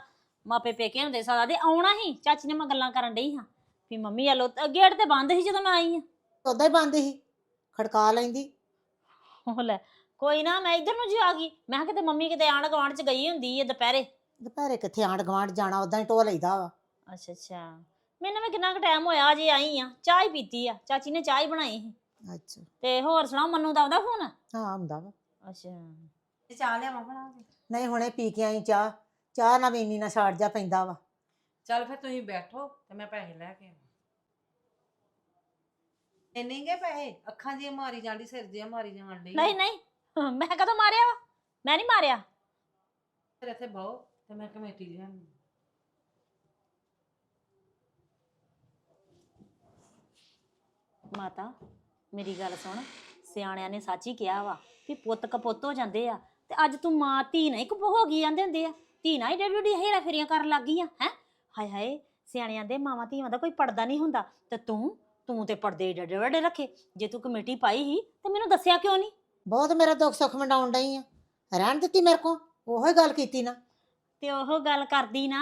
ਮਾਪੇ ਪੇਕੇ ਹੁੰਦੇ ਸਾਦਾ ਦੇ ਆਉਣਾ ਹੀ। ਚਾਚੀ ਨੇ ਮੈਂ ਗੱਲਾਂ ਕਰਨ ਡਈ ਹਾਂ ਵੀ ਮੰਮੀ ਵੱਲੋਂ ਗੇਟ ਤੇ ਬੰਦ ਸੀ ਜਦੋਂ ਮੈਂ ਆਈ ਹਾਂ। ਉਦਾਂ ਹੀ ਬੰਦ ਸੀ। ਖੜਕਾ ਲੈਂਦੀ। ਉਹ ਲੈ ਕੋਈ ਨਾ ਮੈਂ ਇੱਧਰ ਨੂੰ ਜੀ ਆ ਗਈ। ਮੈਂ ਕਿਹਾ ਕਿਤੇ ਮੰਮੀ ਕਿਤੇ ਆਂਢ ਗੁਆਂਢ ਚ ਗਈ ਹੁੰਦੀ ਹੈ ਦੁਪਹਿਰੇ। ਦੁਪਹਿਰੇ ਕਿੱਥੇ ਆਂਢ ਗਵਾਂਢ ਜਾਣਾ ਉਦਾਂ ਹੀ ਟੋ ਲਈਦਾ ਵਾ। ਅੱਛਾ ਅੱਛਾ। ਮੈਨੂੰ ਵੀ ਕਿੰਨਾ ਕੁ ਟਾਈਮ ਹੋਇਆ ਅਜੇ ਆਈ ਆ ਚਾਹ ਹੀ ਪੀਤੀ ਆ। ਚਾਚੀ ਨੇ ਚਾਹ ਹੀ ਬਣਾਈ ਸੀ। ਅੱਛਾ। ਤੇ ਹੋਰ ਸੁਣਾਓ ਮੰਨੂ ਦਾ ਉਹਦਾ ਫੋਨ ਹਾਂ ਹੁੰਦਾ ਵਾ। ਅੱਛਾ। ਤੇ ਚਾਹ ਲਿਆਵਾਂ ਬਣਾ ਕੇ? ਨਹੀਂ ਹੁਣੇ ਪੀ ਕੇ ਆਈ ਚਾਹ। ਚਾਹ ਨਾ ਵੀ ਇੰਨੀ ਨਾ ਛਾੜ ਜਾ ਪੈਂਦਾ ਵਾ। ਚੱਲ ਫਿਰ ਤੁਸੀਂ ਬੈਠੋ ਤੇ ਮੈਂ ਪੈਸੇ ਲੈ ਕੇ ਆਵਾਂ। ਇੰਨੇਗੇ ਪੈਸੇ? ਅੱਖਾਂ ਦੀਆਂ ਮਾਰੀ ਜਾਂਦੀ ਸਿਰ ਦੀਆਂ ਮਾਰੀ ਜਾਣ ਨਹੀਂ ਨਹੀਂ। ਮੈਂ ਕਦੋਂ ਮਾਰਿਆ ਵਾ? ਮੈਂ ਨਹੀਂ ਮਾਰਿਆ। ਫਿਰ ਇੱਥੇ ਬਹੁ ਤੇ ਮੈਂ ਕਮੇਟੀ ਲਿਆਉਣੀ ਮਾਤਾ ਮੇਰੀ ਗੱਲ ਸੁਣ। ਸਿਆਣਿਆਂ ਨੇ ਸੱਚ ਹੀ ਕਿਹਾ ਵਾ। ਵੀ ਪੁੱਤ ਕਪੁੱਤ ਹੋ ਜਾਂਦੇ ਆ। ਤੇ ਅੱਜ ਤੂੰ ਮਾਂ, ਧੀ ਨਹੀਂ ਕਪ ਹੋ ਗਈ ਜਾਂਦੇ ਹੁੰਦੇ ਆ। ਧੀ ਨਾ ਹੀ ਡੇਡੀ ਡੇਡੀ ਹੇਰਾ ਫੇਰੀਆਂ ਕਰਨ ਲੱਗ ਗਈ ਆ ਹੈ? ਹਾਏ ਹਾਏ, ਸਿਆਣਿਆਂ ਦੇ ਮਾਵਾਂ ਧੀਆਂ ਦਾ ਕੋਈ ਪਰਦਾ ਨਹੀਂ ਹੁੰਦਾ। ਤੇ ਤੂੰ ਤੂੰ ਤੇ ਪਰਦੇ ਏਡੇ ਵੱਡੇ ਰੱਖੇ। ਜੇ ਤੂੰ ਕਮੇਟੀ ਪਾਈ ਸੀ, ਤੇ ਮੈਨੂੰ ਦੱਸਿਆ ਕਿਉਂ ਨਹੀਂ? ਬਹੁਤ ਮੇਰਾ ਦੁੱਖ ਸੁੱਖ ਵੰਡਾਉਣ ਡਈ ਆ। ਰਹਿਣ ਦਿੱਤੀ ਮੇਰੇ ਕੋ ਉਹੋ ਹੀ ਗੱਲ ਕੀਤੀ ਨਾ। ਤੇ ਉਹ ਗੱਲ ਕਰਦੀ ਨਾ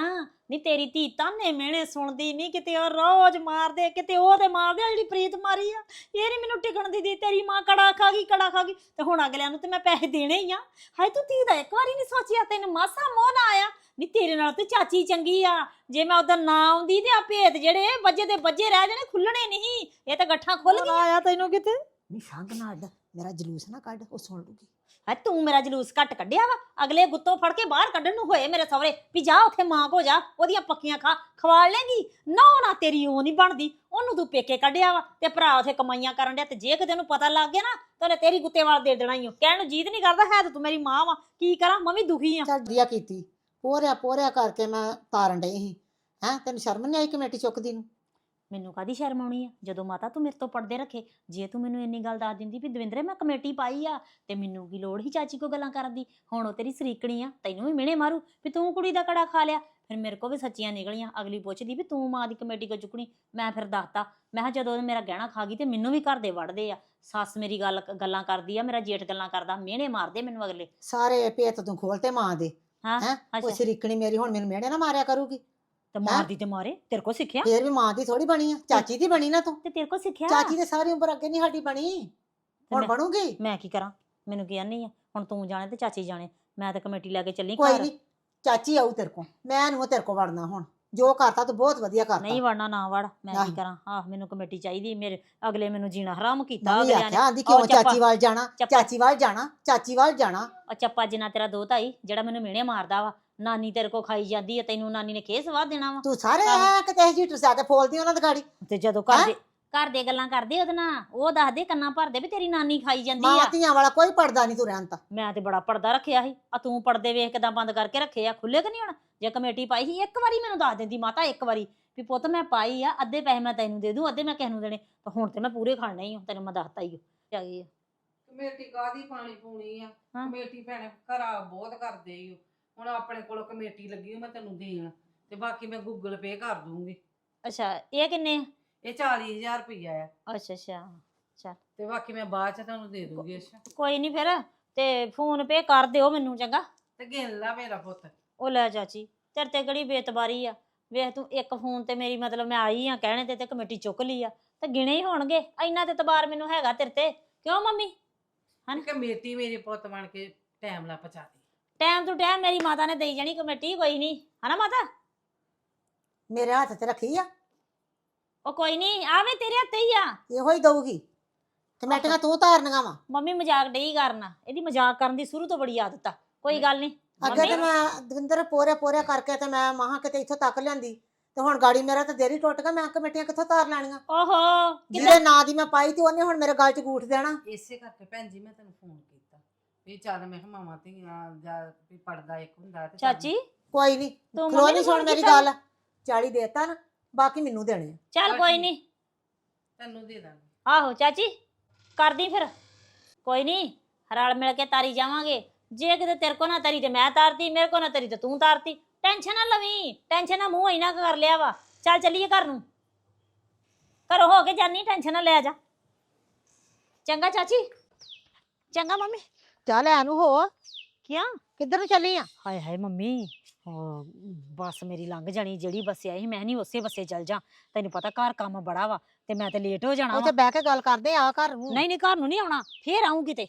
ਨਹੀਂ ਤੇਰੀ ਧੀ ਤਾਨੇ ਮਿਹਣੇ ਸੁਣਦੀ ਨਹੀਂ ਕਿਤੇ ਉਹ ਰੋਜ਼ ਮਾਰਦੇ ਕਿਤੇ ਉਹ ਤੇ ਮਾਰਦੇ ਆ ਜਿਹੜੀ ਪ੍ਰੀਤ ਮਾਰੀ ਆ ਇਹ ਨਹੀਂ ਮੈਨੂੰ ਟਿਕਣ ਦਿੰਦੀ ਤੇਰੀ ਮਾਂ ਕੜਾ ਖਾ ਗਈ ਕੜਾ ਖਾ ਗਈ ਤੇ ਹੁਣ ਅਗਲਿਆਂ ਨੂੰ ਤੇ ਮੈਂ ਪੈਸੇ ਦੇਣੇ ਹੀ ਆ। ਹਾਏ ਤੂੰ ਧੀ ਦਾ ਇੱਕ ਵਾਰੀ ਨਹੀਂ ਸੋਚਿਆ ਤੈਨੂੰ ਮਾਸਾ ਮੋਹ ਨਾ ਆਇਆ। ਨਹੀਂ ਤੇਰੇ ਨਾਲ ਤੇ ਚਾਚੀ ਚੰਗੀ ਆ ਜੇ ਮੈਂ ਉਧਰ ਨਾ ਆਉਂਦੀ ਤੇ ਆ ਭੇਤ ਜਿਹੜੇ ਵੱਜੇ ਦੇ ਵੱਜੇ ਰਹਿ ਜਾਣੇ ਖੁੱਲਣੇ ਨਹੀਂ ਇਹ ਤਾਂ ਗੱਠਾਂ ਖੁੱਲ ਗਈਆਂ। ਆਇਆ ਤੈਨੂੰ ਕਿਤੇ? ਨਹੀਂ ਸੰਗ ਨਾ ਅੱਡ ਮੇਰਾ ਜਲੂਸ ਨਾ ਕੱਢ ਉਹ ਸੁਣ ਲੂਗੀ ਹੈ ਤੂੰ ਮੇਰਾ ਜਲੂਸ ਘੱਟ ਕੱਢਿਆ ਵਾ? ਅਗਲੇ ਗੁੱਤੋਂ ਫੜ ਕੇ ਬਾਹਰ ਕੱਢਣ ਨੂੰ ਹੋਏ ਮੇਰੇ ਸਹੁਰੇ। ਵੀ ਜਾ ਉੱਥੇ, ਮਾਂ ਕੋ ਜਾ, ਉਹਦੀਆਂ ਪੱਕੀਆਂ ਖਾ, ਖਵਾਲ ਲੇਗੀ। ਨਾ ਨਾ ਤੇਰੀ ਉਹ ਨਹੀਂ ਬਣਦੀ। ਉਹਨੂੰ ਤੂੰ ਪੇਕੇ ਕੱਢਿਆ ਵਾ ਤੇ ਭਰਾ ਉੱਥੇ ਕਮਾਈਆਂ ਕਰਨ ਡਿਆ ਤੇ ਜੇ ਕਿਤੇ ਨੂੰ ਪਤਾ ਲੱਗ ਗਿਆ ਨਾ, ਤਾਂ ਉਹਨੇ ਤੇਰੀ ਗੁੱਤੇ ਵਾਲ ਦੇ ਦੇਣਾ ਹੀ ਓ। ਕਹਿਣ ਨੂੰ ਜੀਤ ਨਹੀਂ ਕਰਦਾ, ਹੈ ਤੇ ਤੂੰ ਮੇਰੀ ਮਾਂ ਵਾ। ਕੀ ਕਰਾਂ? ਮੈਂ ਵੀ ਦੁਖੀ ਆ। ਚੱਲ ਵਧੀਆ ਕੀਤੀ। ਪੋਰਿਆ ਪੋਰਿਆ ਕਰਕੇ ਮੈਂ ਤਾਰਨ ਡਈ ਸੀ। ਹੈਂ, ਤੈਨੂੰ ਸ਼ਰਮ ਨਹੀਂ ਆਈ ਕਮੇਟੀ ਚੁੱਕਦੀ ਨੂੰ? ਮੈਨੂੰ ਕਾਦੀ ਸ਼ਰਮ ਆਉਣੀ ਆ? ਜਦੋਂ ਮਾਤਾ ਤੂੰ ਮੇਰੇ ਤੋਂ ਪੜਦੇ ਰੱਖੇ ਜੇ ਤੂੰ ਮੈਨੂੰ ਇੰਨੀ ਗੱਲ ਦੱਸ ਦਿੰਦੀ ਵੀ ਦਵਿੰਦਰੇ ਮੈਂ ਕਮੇਟੀ ਪਾਈ ਆ ਤੇ ਮੈਨੂੰ ਕੀ ਲੋੜ ਹੀ ਚਾਚੀ ਕੋ ਗੱਲਾਂ ਕਰਨ ਦੀ? ਹੁਣ ਉਹ ਤੇਰੀ ਸਰੀਕਣੀ ਆ ਤੈਨੂੰ ਵੀ ਮਿਹਣੇ ਮਾਰੂ ਵੀ ਤੂੰ ਕੁੜੀ ਦਾ ਕੜਾ ਖਾ ਲਿਆ। ਫਿਰ ਮੇਰੇ ਕੋ ਵੀ ਸੱਚੀਆਂ ਨਿਕਲੀਆਂ ਅਗਲੀ ਪੁੱਛਦੀ ਵੀ ਤੂੰ ਮਾਂ ਦੀ ਕਮੇਟੀ ਕੋ ਚੁੱਕਣੀ? ਮੈਂ ਫਿਰ ਦੱਸਤਾ ਮੈਂ ਕਿਹਾ ਜਦੋਂ ਮੇਰਾ ਗਹਿਣਾ ਖਾ ਗਈ ਤੇ ਮੈਨੂੰ ਵੀ ਘਰ ਦੇ ਵੜਦੇ ਆ। ਸੱਸ ਮੇਰੀ ਗੱਲ ਗੱਲਾਂ ਕਰਦੀ ਆ ਮੇਰਾ ਜੇਠ ਗੱਲਾਂ ਕਰਦਾ ਮਿਹਣੇ ਮਾਰਦੇ ਮੈਨੂੰ ਅਗਲੇ। ਸਾਰੇ ਭੇਤ ਤੂੰ ਖੋਲਤੇ ਮਾਂ ਦੇ ਹਾਂ ਉਹ ਸ਼ਰੀਕਣੀ ਮੇਰੀ ਹੁਣ ਮੈਨੂੰ ਮਿਹਣੇ ਨਾ ਮਾਰਿਆ ਕਰੂਗੀ। ਤੇ ਮਾਰਦੀ ਤੇ ਮਾਰੇ ਤੇਰੇ ਕੋ ਸਿੱਖਿਆ? ਫੇਰ ਵੀ ਮਾਂ ਦੀ ਥੋੜੀ ਬਣੀ ਆ। ਚਾਚੀ ਦੀ ਬਣੀ ਨਾ ਤੂੰ। ਤੇ ਤੇਰੇ ਕੋ ਸਿੱਖਿਆ? ਚਾਚੀ ਦੇ ਸਾਰੀ ਉਮਰ ਅੱਗੇ ਨਹੀਂ ਸਾਡੀ ਬਣੀ। ਹੁਣ ਮੈਂ- ਬਣੂਗੀ? ਮੈਂ ਕੀ ਕਰਾਂ? ਮੈਨੂੰ ਕੀ ਨਹੀਂ ਆ? ਹੁਣ ਤੂੰ ਜਾਣੇ ਤੇ ਚਾਚੀ ਜਾਣੇ। ਮੈਂ ਤਾਂ ਕਮੇਟੀ ਲੈ ਕੇ ਚੱਲੀ ਕੋਈ ਘਰ। ਨਹੀਂ ਚਾਚੀ ਆਊ ਤੇਰੇ ਕੋ ਮੈਂ ਨੂੰ ਤੇਰੇ ਕੋ ਵੜਨਾ ਹੁਣ। ਜੋ ਕਰਤਾ ਤੂੰ ਬਹੁਤ ਵਧੀਆ ਕਰਤਾ। ਨਹੀਂ ਵੜਨਾ ਨਾ ਵੜ। ਮੈਂ ਕੀ ਆਹ। ਕਰਾਂ? ਆਹ ਮੈਨੂੰ ਕਮੇਟੀ ਚਾਹੀਦੀ। ਮੇਰੇ ਅਗਲੇ ਮੈਨੂੰ ਜੀਣਾ ਹਰਾਮ ਕੀਤਾ ਮੈਂ ਵੀ ਅਗਲਿਆਂ ਨੇ। ਆਖਿਆ ਆਂਦੀ ਕਿਉਂ ਚੱਪਾ- ਚਾਚੀ ਵੱਲ ਜਾਣਾ? ਚੱਪਾ- ਚਾਚੀ ਵੱਲ ਜਾਣਾ? ਚਾਚੀ ਵੱਲ ਜਾਣਾ? ਉਹ ਚੱਪਾ ਜਿੰਨਾ ਤੇਰਾ ਦੋਤਾ ਈ ਜਿਹੜਾ ਮੈਨੂੰ ਮਿਹਣੇ ਮਾਰਦਾ ਵਾ। ਨਾਨੀ ਤੇਰੇ ਕੋ ਖਾਈ ਜਾਂਦੀ ਆ ਤੈਨੂੰ ਨਾਨੀ ਨੇ ਖੇਸ ਵਾਹ ਦੇਣਾ ਵਾ? ਤੂੰ ਸਾਰੇ। ਆ ਕਿਤੇ ਹੀਟਰ ਸਾ ਕੇ ਫੋਲਦੀ ਉਹਨਾਂ ਦੀ ਗਾੜੀ? ਤੇ ਜਦੋਂ ਘਰ ਦੇ ਘਰ ਦੇ ਗੱਲਾਂ ਕਰਦੇ ਉਹਦੇ ਨਾਲ ਉਹ ਦੱਸਦੇ ਕੰਨਾਂ ਭਰਦੇ ਵੀ ਤੇਰੀ ਨਾਨੀ ਖਾਈ ਜਾਂਦੀ ਆ। ਧੀਆਂ ਵਾਲਾ ਕੋਈ ਪੜਦਾ ਨਹੀਂ ਤੂੰ ਰਹਿਣ ਤਾਂ। ਮੈਂ ਤੇ ਬੜਾ ਪਰਦਾ ਰੱਖਿਆ ਸੀ। ਆ ਤੂੰ ਪਰਦੇ ਵੇਖ ਕਿਦਾਂ ਬੰਦ ਕਰਕੇ ਰੱਖੇ ਆ ਖੁੱਲੇ ਕਿ ਨਹੀਂ ਹੁਣ? ਜੇ ਕਮੇਟੀ ਪਾਈ ਸੀ ਇੱਕ ਵਾਰੀ ਮੈਨੂੰ ਦੱਸ ਦਿੰਦੀ ਮਾਤਾ ਇੱਕ ਵਾਰੀ। ਵੀ ਪੁੱਤ ਮੈਂ ਪਾਈ ਆ ਅੱਧੇ ਪੈਸੇ ਮੈਂ ਤੈਨੂੰ ਦੇ ਦੂੰ ਅੱਧੇ ਮੈਂ ਕਿਸੇ ਨੂੰ ਦੇਣੇ। ਤਾਂ ਹੁਣ ਤੇ ਮੈਂ ਪੂਰੇ ਖਾਣੇ ਹੀ ਆ ਤੈਨੂੰ ਮੈਂ ਦੱਸਤਾ ਹੀ ਆ ਗਈ ਆ। ਕਮੇਟੀ ਕਾਦੀ ਪਾਣੀ ਪੂਣੀ ਆ? ਹਾਂ। ਕਮੇਟੀ ਭੈਣੇ ਘਰਾ ਬਹੁਤ ਕਰਦੇ ਈ ਓ। ਹੁਣ ਆਪਣੇ ਕੋਲ ਕਮੇਟੀ ਲੱਗੀ ਮੈਂ ਤੈਨੂੰ ਦੇਣ ਤੇ ਬਾਕੀ ਮੈਂ ਗੂਗਲ ਪੇ ਕਰ ਦੂੰਗੀ। ਅੱਛਾ ਇਹ ਕਿੰਨੇ ਆ? ਇਹ 40000 ਰੁਪਈਆ ਆ। ਅੱਛਾ ਅੱਛਾ ਤੇ ਬਾਕੀ ਮੈਂ ਬਾਅਦ ਚ ਤੁਹਾਨੂੰ ਦੇ ਦੂੰਗੀ ਅੱਛਾ। ਕੋਈ ਨਹੀਂ ਫਿਰ ਤੇ ਫੋਨ ਪੇ ਕਰ ਦਿਓ ਮੈਨੂੰ ਚੰਗਾ। ਤੇ ਗਿਣ ਲਾ ਮੇਰਾ ਪੁੱਤ। ਉਹ ਲੈ ਚਾਚੀ ਤੇਰੇ ਤੇ ਕਿਹੜੀ ਬੇਤਬਾਰੀ ਆ। ਵੇਖ ਤੂੰ ਇੱਕ ਫੋਨ ਤੇ ਮੇਰੀ ਮਤਲਬ ਮੈਂ ਆਈ ਆ ਕਹਿਣੇ ਤੇ ਤੇ ਕਮੇਟੀ ਚੁੱਕ ਲਈ ਆ। ਤੇ ਗਿਣੇ ਹੀ ਹੋਣਗੇ। ਇੰਨਾ ਤੇ ਤਬਾਰ ਮੈਨੂੰ ਹੈਗਾ ਤੇਰੇ ਤੇ। ਕਿਉਂ ਮੰਮੀ? ਹਨ? ਕਮੇਟੀ ਮੇਰੇ ਪੁੱਤ ਬਣ ਕੇ ਟਾਈਮ ਲਾ ਪਚਾ ਦੇ। ਟਾਈਮ ਟੂ ਟਾਈਮ ਮੇਰੀ ਮਾਤਾ ਨੇ ਦੇਈ ਜਾਣੀ ਕਮੇਟੀ ਕੋਈ ਨਹੀਂ। ਹਨਾ ਮਾਤਾ? ਮੇਰੇ ਹੱਥ ਤੇ ਰੱਖੀ ਆ। ਉਹ ਕੋਈ ਨਹੀਂ ਆਵੇ ਤੇਰੇ ਹੱਥੇ ਹੀ ਆ। ਇਹੋ ਹੀ ਦਊਗੀ। ਕਮੇਟੀਆਂ ਤੂੰ ਤਾਰਨੀਆਂ ਵਾ। ਮੰਮੀ ਮਜ਼ਾਕ ਡਈ ਕਰਨਾ। ਇਹਦੀ ਮਜ਼ਾਕ ਕਰਨ ਦੀ ਸ਼ੁਰੂ ਤੋਂ ਬੜੀ ਆਦਤ ਆ। ਕੋਈ ਗੱਲ ਨਹੀਂ। ਅੱਗੇ ਤੇ ਮੈਂ ਦਵਿੰਦਰ ਪੋਰੇ ਪੋਰੇ ਕਰਕੇ ਤੇ ਮੈਂ ਮਹਾ ਕਿਤੇ ਇੱਥੋਂ ਤੱਕ ਲਿਆਂਦੀ। ਤੇ ਹੁਣ ਗਾੜੀ ਮੇਰਾ ਤੇ ਦੇਰੀ ਟੁੱਟ ਗਿਆ ਮੈਂ ਕਮੇਟੀਆਂ ਕਿੱਥੋਂ ਤਾਰ ਲੈਣੀਆਂ? ਓਹੋ ਜਿਹਦੇ ਨਾਂ ਦੀ ਮੈਂ ਪਾਈ ਤੇ ਉਹਨੇ ਹੁਣ ਮੇਰੇ ਗਲ 'ਚ ਗੂਠ ਦੇਣਾ। ਇਸੇ ਕਰਕੇ ਭੈਣ ਜੀ ਮੈਂ ਤੈਨੂੰ ਫੋਨ ਵੀ ਚੱਲ ਮੈਂ ਕਿਹਾ ਮਾਵਾਂ ਧੀਆਂ ਜਾਂ ਵੀ ਪੜਦਾ ਇੱਕ ਹੁੰਦਾ ਤੇ ਚੱਲ- ਚਾਚੀ? ਕੋਈ ਨਹੀਂ ਤੂੰ ਖਲੋ ਮੰਮੀ ਨਹੀਂ ਨੂੰ ਸੁਣ ਮੇਰੀ? ਗੱਲ। 40 ਦੇਤਾ ਨਾ ਬਾਕੀ ਮੈਨੂੰ ਦੇਣੇ ਆ। ਚੱਲ ਕੋਈ ਨਹੀਂ ਤੈਨੂੰ ਦੇ ਦਾਂਗੇ। ਆਹੋ ਚਾਚੀ ਕਰਦੀ ਫਿਰ। ਕੋਈ ਨਹੀਂ ਰਲ ਮਿਲ ਕੇ ਤਾਰੀ ਜਾਵਾਂਗੇ। ਜੇ ਕਿਤੇ ਤੇਰੇ ਕੋ ਨਾ ਤਰੀ ਤੇ ਮੈਂ ਤਾਰਤੀ ਮੇਰੇ ਕੋ ਨਾ ਤਰੀ ਤੇ ਤੂੰ ਤਾਰਤੀ। ਟੈਨਸ਼ਨ ਨਾ ਲਵੀਂ ਟੈਨਸ਼ਨ ਨਾ ਮੂੰਹ ਇਨਾ ਕਰ ਲਿਆ ਵਾ। ਚੱਲ ਚੱਲੀਏ ਘਰ ਨੂੰ। ਘਰੋਂ ਹੋ ਕੇ ਜਾਨੀ ਟੈਨਸ਼ਨ ਨਾ ਲੈ ਜਾ। ਚੰਗਾ ਚਾਚੀ। ਚੰਗਾ ਮੰਮੀ। ਚੱਲ ਐ ਨੂੰ ਹੋ। ਕਿਆ? ਕਿੱਧਰ ਨੂੰ ਚੱਲੀ ਆ? ਹਾਏ ਹਾਏ ਮੰਮੀ ਉਹ ਬੱਸ ਮੇਰੀ ਲੰਘ ਜਾਣੀ ਜਿਹੜੀ ਬੱਸੇ ਆਈ ਸੀ, ਮੈਂ ਨਹੀਂ ਉਸੇ ਬੱਸੇ ਚੱਲ ਜਾ। ਤੈਨੂੰ ਪਤਾ ਘਰ ਕੰਮ ਬੜਾ ਵਾ ਤੇ ਮੈਂ ਤੇ ਲੇਟ ਹੋ ਜਾਣਾ ਉੱਥੇ ਵਾ। ਬਹਿ ਕੇ ਗੱਲ ਕਰਦੇ ਆ ਘਰ ਨੂੰ। ਨਹੀਂ ਨਹੀਂ ਘਰ ਨੂੰ ਨਹੀਂ ਆਉਣਾ ਫੇਰ ਆਉਂ ਕਿਤੇ।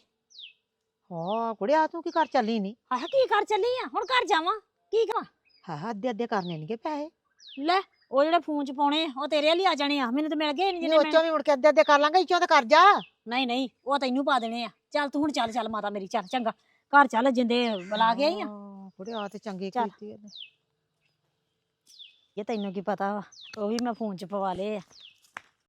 ਹਾਂ ਕੁੜਿਆ ਤੂੰ ਕੀ ਕਰ ਚੱਲੀ ਨਹੀਂ ਆਹ ਕੀ ਕਰ ਚੱਲੀ ਆ? ਹੁਣ ਘਰ ਜਾਵਾਂ ਕੀ ਕਰਾਂ? ਹਾਂ ਅੱਧੇ ਅੱਧੇ ਕਰਨੇ ਨਹੀਂਗੇ ਪੈਸੇ। ਲੈ ਉਹ ਜਿਹੜੇ ਫੋਨ ਚ ਪਾਉਣੇ ਆ, ਉਹ ਤੇਰੇ ਵਾਲੀ ਆ ਜਾਣੇ ਆ ਮੈਨੂੰ ਤਾਂ ਮਿਲ ਗਏ ਨਹੀਂ ਜਿਹਨੇ ਉੱਚੋਂ ਵੀ ਮੁੜ ਕੇ ਅੱਧੇ ਅੱਧੇ ਕਰ ਲਾਂਗੇ ਇੱਚੋਂ ਤਾਂ ਕਰ ਜਾ। ਨਹੀਂ ਨਹੀਂ ਉਹ ਤੈਨੂੰ ਪਾ ਦੇਣੇ ਆ। ਚੱਲ ਤੂੰ ਹੁਣ ਚੱਲ ਚੱਲ ਮਾਤਾ ਮੇਰੀ ਚੱਲ ਚੰਗਾ। ਘਰ ਚੱਲ ਜਿੰਦੇ ਬੁਲਾ ਕੇ ਆਈ ਆ। ਹਾਂ, ਕੁੜਿਆ ਤੇ ਚੰਗੀ ਚੱਲ। ਕੀਤੀ ਇਹਨੇ ਇਹ ਤੈਨੂੰ ਕੀ ਪਤਾ ਵਾ ਉਹ ਵੀ ਮੈਂ ਫੋਨ ਚ ਪਵਾ ਲਏ ਆ।